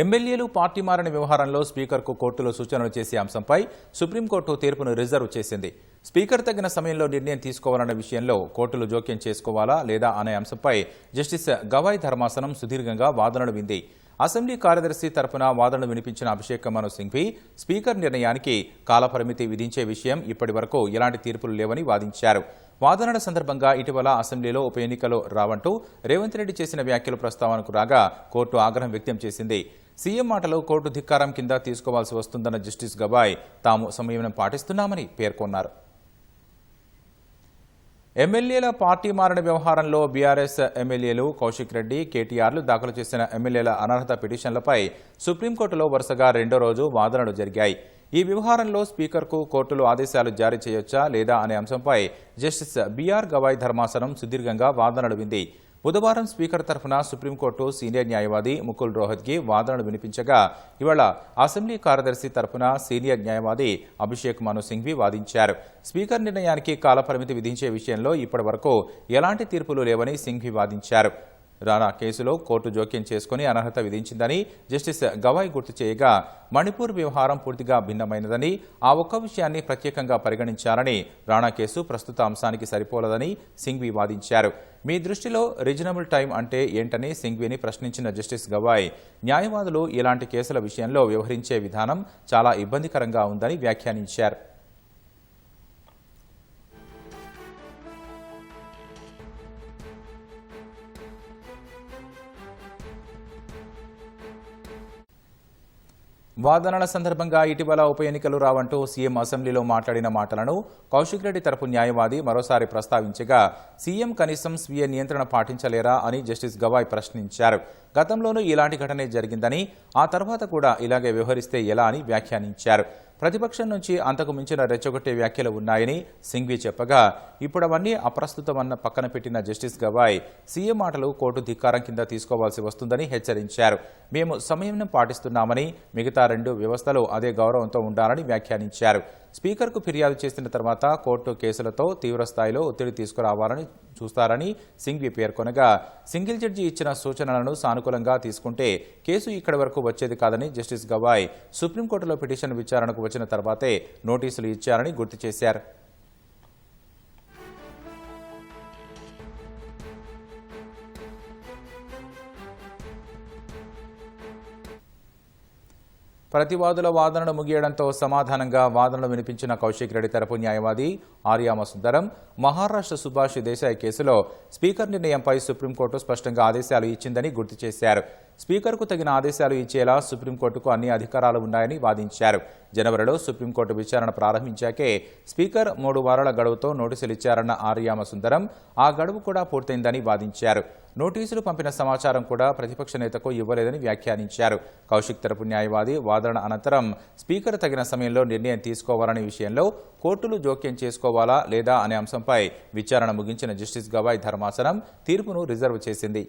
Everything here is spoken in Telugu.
ఎమ్మెల్యేలు పార్టీ మారిన వ్యవహారంలో స్పీకర్కు కోర్టులో సూచనలు చేసే అంశంపై సుప్రీంకోర్టు తీర్పును రిజర్వ్ చేసింది. స్పీకర్ తగిన సమయంలో నిర్ణయం తీసుకోవాలన్న విషయంలో కోర్టులు జోక్యం చేసుకోవాలా లేదా అనే అంశంపై జస్టిస్ గవాయ్ ధర్మాసనం సుదీర్ఘంగా వాదనలు వింది. అసెంబ్లీ కార్యదర్శి తరపున వాదనలు వినిపించిన అభిషేక్ మను సింఘ్వి స్పీకర్ నిర్ణయానికి కాలపరిమితి విధించే విషయం ఇప్పటి వరకు ఎలాంటి తీర్పులు లేవని వాదించారు. వాదనల సందర్భంగా ఇటీవల అసెంబ్లీలో ఉప ఎన్నికలు రావంటూ రేవంత్ రెడ్డి చేసిన వ్యాఖ్యలు ప్రస్తావనకు రాగా కోర్టు ఆగ్రహం వ్యక్తం చేసింది. సీఎం మాటలు కోర్టు ధిక్కారం కింద తీసుకోవాల్సి వస్తుందన్న జస్టిస్ గబాయ్ తాము సంయమనం పాటిస్తున్నామని పేర్కొన్నారు. ఎమ్మెల్యేల పార్టీ మారిన వ్యవహారంలో బీఆర్ఎస్ ఎమ్మెల్యేలు కౌశిక్ రెడ్డి కేటీఆర్లు దాఖలు చేసిన ఎమ్మెల్యేల అనర్హత పిటిషన్లపై సుప్రీంకోర్టులో వరుసగా రెండో రోజు వాదనలు జరిగాయి. ఈ వ్యవహారంలో స్పీకర్కు కోర్టులు ఆదేశాలు జారీ చేయొచ్చా లేదా అనే అంశంపై జస్టిస్ బీఆర్ గవాయ్ ధర్మాసనం సుదీర్ఘంగా వాదనలు వింది. బుధవారం స్పీకర్ తరఫున సుప్రీంకోర్టు సీనియర్ న్యాయవాది ముకుల్ రోహత్కి వాదనలు వినిపించగా ఇవాళ అసెంబ్లీ కార్యదర్శి తరఫున సీనియర్ న్యాయవాది అభిషేక్ మను సింఘ్వి వాదించారు. స్పీకర్ నిర్ణయానికి కాలపరిమితి విధించే విషయంలో ఇప్పటి వరకు ఎలాంటి తీర్పులు లేవని సింఘ్వి వాదించారు. రానా కేసులో కోర్టు జోక్యం చేసుకుని అనర్హత విధించిందని జస్టిస్ గవాయ్ గుర్తు చేయగా మణిపూర్ వ్యవహారం పూర్తిగా భిన్నమైనదని ఆ ఒక్క విషయాన్ని ప్రత్యేకంగా పరిగణించాలని రాణా కేసు ప్రస్తుత అంశానికి సరిపోలదని సింఘ్వి వాదించారు. మీ దృష్టిలో రీజనబుల్ టైం అంటే ఏంటని సింఘ్విని ప్రశ్నించిన జస్టిస్ గవాయ్ న్యాయవాదులు ఇలాంటి కేసుల విషయంలో వ్యవహరించే విధానం చాలా ఇబ్బందికరంగా ఉందని వ్యాఖ్యానించారు. వాదనల సందర్భంగా ఇటీవల ఉప ఎన్నికలు రావంటూ సీఎం అసెంబ్లీలో మాట్లాడిన మాటలను కౌశిక్ రెడ్డి తరపు న్యాయవాది మరోసారి ప్రస్తావించగా సీఎం కనీసం స్వీయ నియంత్రణ పాటించలేరా అని జస్టిస్ గవాయ్ ప్రశ్నించారు. గతంలోనూ ఇలాంటి ఘటనే జరిగిందని ఆ తర్వాత కూడా ఇలాగే వ్యవహరిస్తే ఎలా అని వ్యాఖ్యానించారు. ప్రతిపక్షం నుంచి అంతకు మించిన రెచ్చగొట్టే వ్యాఖ్యలు ఉన్నాయని సింఘ్వి చెప్పగా ఇప్పుడు అవన్నీ అప్రస్తుతమన్న పక్కన పెట్టిన జస్టిస్ గవాయ్ సీఎం మాటలు కోర్టు ధిక్కారం కింద తీసుకోవాల్సి వస్తుందని హెచ్చరించారు. మేము సమయం పాటిస్తున్నామని మిగతా రెండు వ్యవస్థలు అదే గౌరవంతో ఉండాలని వ్యాఖ్యానించారు. స్పీకర్కు ఫిర్యాదు చేసిన తర్వాత కోర్టు కేసులతో తీవ్రస్థాయిలో ఒత్తిడి తీసుకురావాలని చూస్తారని సింఘ్వి పేర్కొనగా సింగిల్ జడ్జి ఇచ్చిన సూచనలను సానుకూలంగా తీసుకుంటే కేసు ఇక్కడి వరకు వచ్చేది కాదని జస్టిస్ గవాయ్ సుప్రీంకోర్టులో పిటిషన్ విచారణకు వచ్చిన తర్వాతే నోటీసులు ఇచ్చారని గుర్తు చేశారు. ప్రతివాదుల వాదనలు ముగియడంతో సమాధానంగా వాదనలు వినిపించిన కౌశిక్ రెడ్డి తరపు న్యాయవాది ఆర్యామ సుందరం మహారాష్ట్ర సుభాష్ దేశాయ్ కేసులో స్పీకర్ నిర్ణయంపై సుప్రీంకోర్టు స్పష్టంగా ఆదేశాలు ఇచ్చిందని గుర్తు చేశారు. స్పీకర్కు తగిన ఆదేశాలు ఇచ్చేలా సుప్రీంకోర్టుకు అన్ని అధికారాలు ఉన్నాయని వాదించారు. జనవరిలో సుప్రీంకోర్టు విచారణ ప్రారంభించాకే స్పీకర్ మూడు వారాల గడువుతో నోటీసులు ఇచ్చారన్న ఆర్యామ సుందరం ఆ గడువు కూడా పూర్తయిందని వాదించారు. నోటీసులు పంపిన సమాచారం కూడా ప్రతిపక్ష నేతకు ఇవ్వలేదని వ్యాఖ్యానించారు. కౌశిక్ తరపు న్యాయవాది వాదన అనంతరం స్పీకర్ తగిన సమయంలో నిర్ణయం తీసుకోవాలనే విషయంలో కోర్టులు జోక్యం చేసుకోవాలా లేదా అనే అంశంపై విచారణ ముగించిన జస్టిస్ గవాయ్ ధర్మాసనం తీర్పును రిజర్వ్ చేసింది.